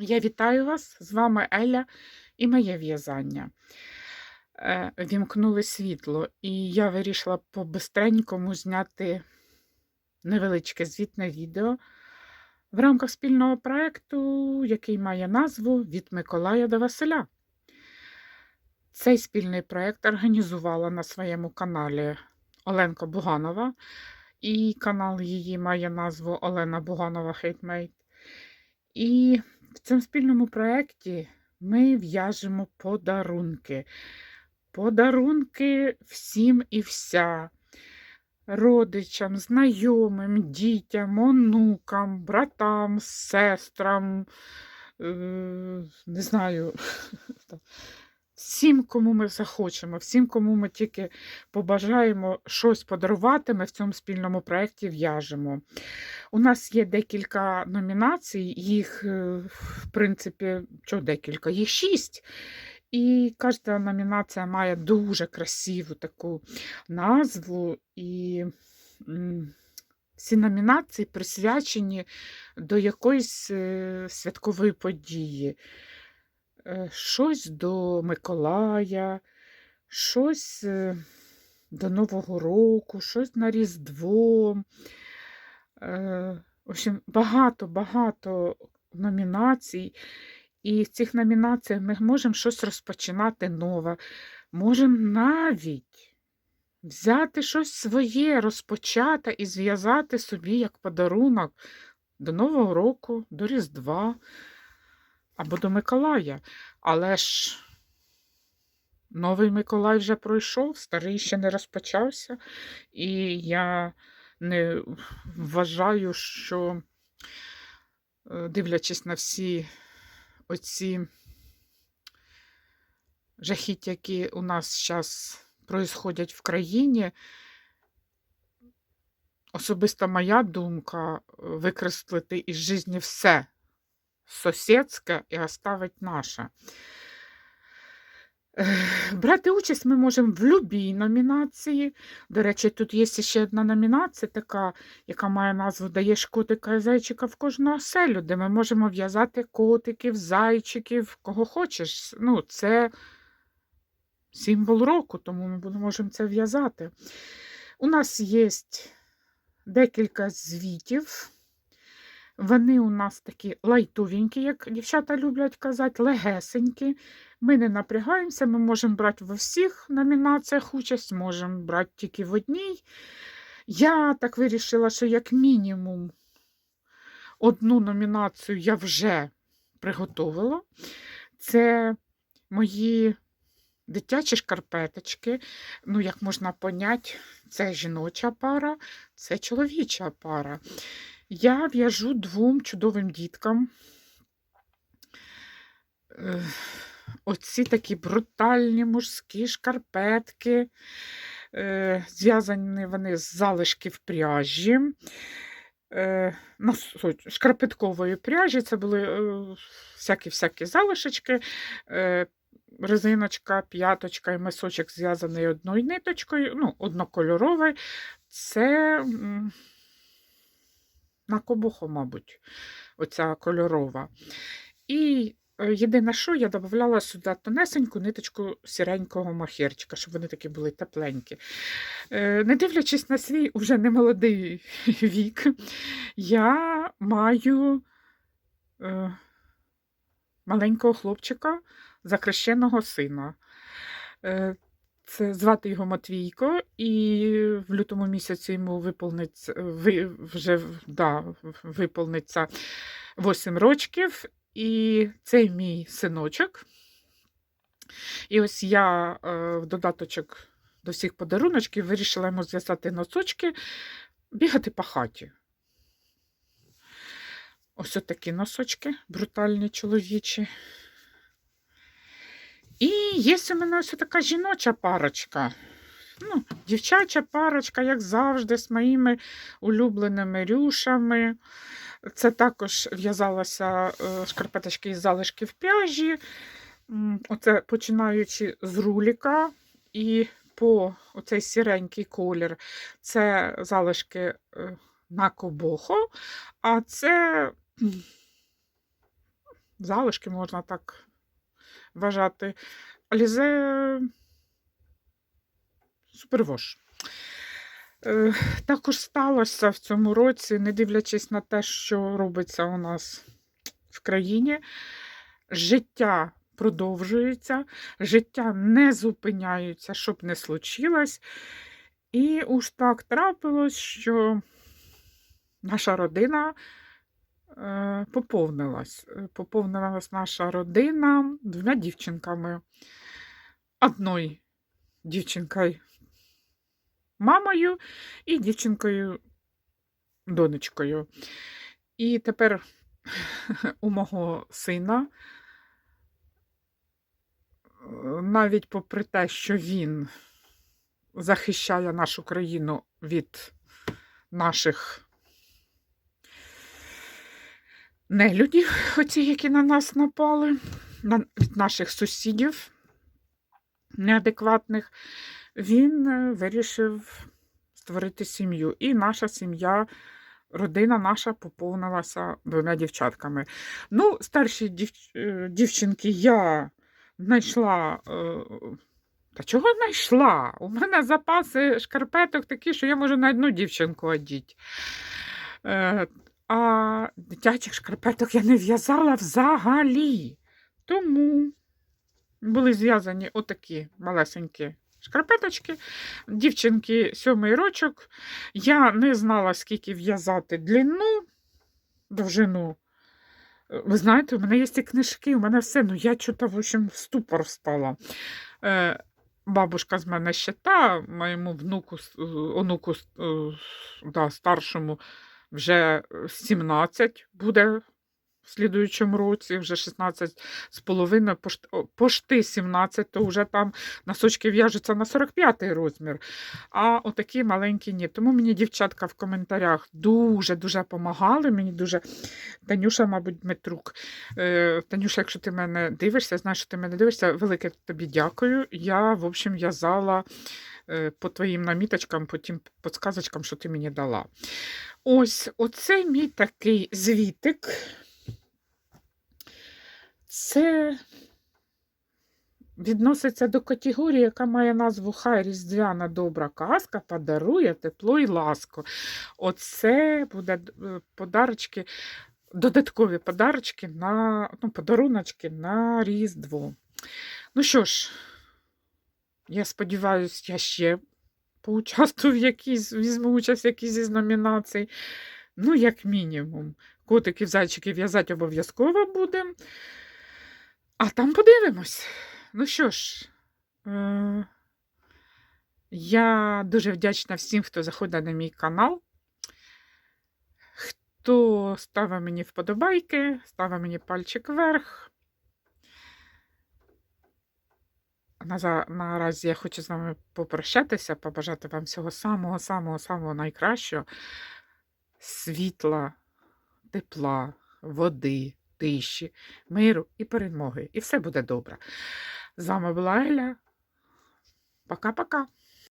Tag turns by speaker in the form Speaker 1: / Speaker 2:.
Speaker 1: Я вітаю вас, з вами Еля і моє в'язання. Е, Вімкнули світло, і я вирішила по-бистренькому зняти невеличке звітне відео в рамках спільного проєкту, який має назву Від Миколая до Василя. Цей спільний проєкт організувала на своєму каналі Оленка Буганова, і канал її має назву Олена Буганова Хейтмейт. І в цьому спільному проєкті ми в'яжемо подарунки. Подарунки всім і вся. Родичам, знайомим, дітям, онукам, братам, сестрам, е, не знаю, всім, кому ми захочемо, всім, кому ми тільки побажаємо щось подарувати, ми в цьому спільному проєкті в'яжемо. У нас є декілька номінацій, їх, е, в принципі, що декілька, їх шість. І кожна номінація має дуже красиву таку назву. І всі номінації присвячені до якоїсь е, святкової події. Е, Щось до Миколая, щось е, до Нового року, щось на Різдво. Е, В общем, багато-багато номінацій. І в цих номінаціях ми можемо щось розпочинати нове. Можемо навіть взяти щось своє, розпочати і зв'язати собі як подарунок до Нового року, до Різдва або до Миколая. Але ж новий Миколай вже пройшов, старий ще не розпочався. І я не вважаю, що, е, дивлячись на всі оці жахіття, які у нас зараз происходять в країні, особиста моя думка е, викреслити із житті все сусідське і оставить наше. Брати участь ми можемо в будь-якій номінації. До речі, тут є ще одна номінація, така, яка має назву Даєш котика і зайчика в кожну оселю, де ми можемо в'язати котиків, зайчиків, кого хочеш. Ну, Це символ року, тому ми можемо це в'язати. У нас є декілька звітів. Вони у нас такі лайтовенькі, як дівчата люблять казати, легесенькі. Ми не напрягаємося, ми можемо брати во всіх номінаціях участь, можемо брати тільки в одній. Я так вирішила, що як мінімум одну номінацію я вже приготувала. Це мої дитячі шкарпеточки. Ну, як можна поняти, це жіноча пара, це чоловіча пара. Я в'яжу двом чудовим діткам. Е, Оці такі брутальні мужські шкарпетки. Е, Зв'язані вони з залишків пряжі. Е, Шкарпеткової пряжі. Це були всякі-всякі залишечки. Резиночка, п'яточка і мисочок зв'язаний одною ниточкою, ну, однокольоровий. Це на кобуху, мабуть, оця кольорова. І е, єдине, що я додавала сюди тонесеньку ниточку сіренького махерчика, щоб вони такі були тепленькі. Е, Не дивлячись на свій уже немолодий вік, я маю е, маленького хлопчика, закрещеного сина. Е, Це звати його Матвійко, і в лютому місяці йому виповниться, ви, вже да, виповниться 8 років. І це мій синочок. І ось я е, в додаточок до всіх подаруночків вирішила йому зв'язати носочки, бігати по хаті. Ось такі носочки, брутальні чоловічі. І є у мене ось така жіноча парочка. Ну, дівчача парочка, як завжди, з моїми улюбленими рюшами. Це також в'язалося е, шкарпеточки із залишків пряжі. М, Оце починаючи з руліка і по оцей сіренький колір. Це залишки е, на кобохо, а це залишки, можна так вважати. Алізе супервош. Е, Також сталося в цьому році, не дивлячись на те, що робиться у нас в країні, життя продовжується, життя не зупиняється, щоб не случилось. І уж так трапилось, що наша родина поповнилась. Е, Поповнилась наша родина двома дівчинками. Одною дівчинкою мамою і дівчинкою донечкою. І тепер у мого сина, е, навіть попри те, що він захищає нашу країну від наших нелюдів, оці, які на нас напали, на- від наших сусідів неадекватних, він е, вирішив створити сім'ю. І наша сім'я, родина наша поповнилася двома дівчатками. Ну, старші дів... е, дівчинки я знайшла. е, Та чого знайшла? У мене запаси шкарпеток такі, що я можу на одну дівчинку одіти. А дитячих шкарпеток я не в'язала взагалі. Тому були зв'язані отакі малесенькі шкарпеточки. Дівчинки сьомий рочок. Я не знала, скільки в'язати длину, довжину. Ви знаєте, у мене є ці книжки, у мене все. Ну я чого, в общем, в ступор встала. Е, бабушка з мене ще та, моєму внуку, е, онуку е, да, старшому вже 17 буде в слідуючому році, вже 16 з половиною, пошти 17, то вже там носочки в'яжуться на 45 розмір. А отакі маленькі ні. Тому мені дівчатка в коментарях дуже-дуже допомагали. Мені дуже Танюша, мабуть, Дмитрук. Е, Танюша, якщо ти мене дивишся, знаєш, що ти мене дивишся, велике тобі дякую. Я, в общем, в'язала е, по твоїм наміточкам, по тим підсказочкам, що ти мені дала. Ось, оце мій такий звітик. Це відноситься до категорії, яка має назву Хай Різдвяна добра казка подарує тепло і ласку. Оце буде е, подарочки, додаткові подарочки на ну, подаруночки на Різдво. Ну що ж, я сподіваюся, я ще поучаствую в якійсь, візьму участь в якійсь із номінацій. Ну, як мінімум, котиків, зайчиків в'язати обов'язково будемо. А там подивимось. Ну що ж, е- я дуже вдячна всім, хто заходить на мій канал, хто ставить мені вподобайки, ставить мені пальчик вверх. Наза- Наразі я хочу з вами попрощатися, побажати вам всього самого-самого-самого найкращого. Світла, тепла, води, тиші, миру і перемоги. І все буде добре. З вами була Еля. Пока-пока.